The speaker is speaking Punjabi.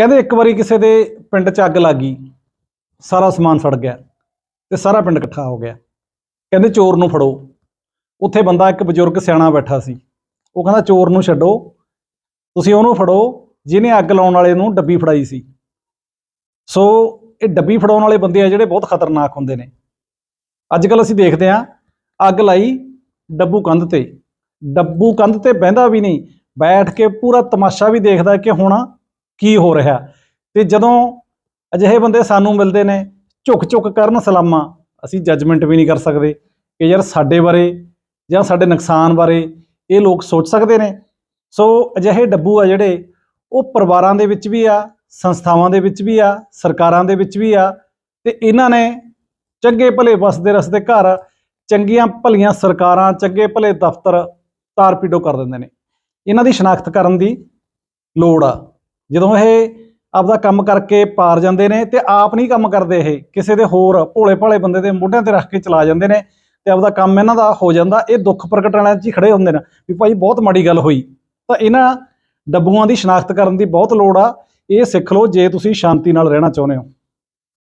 ਕਹਿੰਦੇ ਇੱਕ ਵਾਰੀ ਕਿਸੇ ਦੇ ਪਿੰਡ 'ਚ ਅੱਗ ਲੱਗ ਗਈ, ਸਾਰਾ ਸਮਾਨ ਸੜ ਗਿਆ ਤੇ ਸਾਰਾ ਪਿੰਡ ਇਕੱਠਾ ਹੋ ਗਿਆ। ਕਹਿੰਦੇ ਚੋਰ ਨੂੰ ਫੜੋ। ਉੱਥੇ ਬੰਦਾ, ਇੱਕ ਬਜ਼ੁਰਗ ਸਿਆਣਾ ਬੈਠਾ ਸੀ। ਉਹ ਕਹਿੰਦਾ, ਚੋਰ ਨੂੰ ਛੱਡੋ। ਤੁਸੀਂ ਉਹਨੂੰ ਫੜੋ, ਜਿਹਨੇ ਅੱਗ ਲਾਉਣ ਵਾਲੇ ਨੂੰ ਡੱਬੀ ਫੜਾਈ ਸੀ। ਸੋ ਇਹ ਡੱਬੀ ਫੜਾਉਣ ਵਾਲੇ ਬੰਦੇ ਆ ਜਿਹੜੇ ਬਹੁਤ ਖਤਰਨਾਕ ਹੁੰਦੇ ਨੇ। ਅੱਜ ਕੱਲ ਅਸੀਂ ਦੇਖਦੇ ਹਾਂ, ਅੱਗ ਲਾਈ ਡੱਬੂ ਕੰਧ ਤੇ। ਡੱਬੂ ਕੰਧ ਤੇ ਬਹਿੰਦਾ ਵੀ ਨਹੀਂ। ਬੈਠ ਕੇ ਪੂਰਾ ਤਮਾਸ਼ਾ ਵੀ ਦੇਖਦਾ ਕਿ ਹੁਣ ਕੀ ਹੋ ਰਿਹਾ? ਤੇ ਜਦੋਂ ਅਜਿਹੇ ਬੰਦੇ ਸਾਨੂੰ ਮਿਲਦੇ ਨੇ, ਝੁਕ ਝੁਕ ਕਰਨ ਸਲਾਮਾਂ, ਅਸੀਂ ਜੱਜਮੈਂਟ ਵੀ ਨਹੀਂ ਕਰ ਸਕਦੇ ਕਿ ਯਾਰ ਸਾਡੇ ਬਾਰੇ ਜਾਂ ਸਾਡੇ ਨੁਕਸਾਨ ਬਾਰੇ ਇਹ ਲੋਕ ਸੋਚ ਸਕਦੇ ਨੇ। ਸੋ ਅਜਿਹੇ ਡੱਬੂ ਆ ਜਿਹੜੇ, ਉਹ ਪਰਿਵਾਰਾਂ ਦੇ ਵਿੱਚ ਵੀ ਆ, ਸੰਸਥਾਵਾਂ ਦੇ ਵਿੱਚ ਵੀ ਆ, ਸਰਕਾਰਾਂ ਦੇ ਵਿੱਚ ਵੀ ਆ, ਤੇ ਇਹਨਾਂ ਨੇ ਚੰਗੇ ਭਲੇ ਵਸਦੇ ਰਸਦੇ ਘਰ, ਚੰਗੀਆਂ ਭਲੀਆਂ ਸਰਕਾਰਾਂ, ਚੰਗੇ ਭਲੇ ਦਫ਼ਤਰ ਤਾਰਪੀਡੋ ਕਰ ਦਿੰਦੇ ਨੇ। ਇਹਨਾਂ ਦੀ ਸ਼ਨਾਖਤ ਕਰਨ ਦੀ ਲੋੜ ਆ। ਜਦੋਂ ਇਹ ਆਪਦਾ ਕੰਮ ਕਰਕੇ ਪਾਰ ਜਾਂਦੇ ਨੇ ਤੇ ਆਪ ਨਹੀਂ ਕੰਮ ਕਰਦੇ ਇਹ, ਕਿਸੇ ਦੇ ਹੋਰ ਭੋਲੇ ਭਾਲੇ ਬੰਦੇ ਦੇ ਮੋਢਿਆਂ ਤੇ ਰੱਖ ਕੇ ਚਲਾ ਜਾਂਦੇ ਨੇ ਤੇ ਆਪਦਾ ਕੰਮ ਇਹਨਾਂ ਦਾ ਹੋ ਜਾਂਦਾ, ਇਹ ਦੁੱਖ ਪ੍ਰਗਟਣ ਵਾਲਿਆਂ 'ਚ ਹੀ ਖੜੇ ਹੁੰਦੇ ਨੇ ਵੀ ਭਾਈ ਬਹੁਤ ਮਾੜੀ ਗੱਲ ਹੋਈ। ਤਾਂ ਇਹਨਾਂ ਡੱਬੂਆਂ ਦੀ ਸ਼ਨਾਖਤ ਕਰਨ ਦੀ ਬਹੁਤ ਲੋੜ ਆ। ਇਹ ਸਿੱਖ ਲਓ ਜੇ ਤੁਸੀਂ ਸ਼ਾਂਤੀ ਨਾਲ ਰਹਿਣਾ ਚਾਹੁੰਦੇ ਹੋ।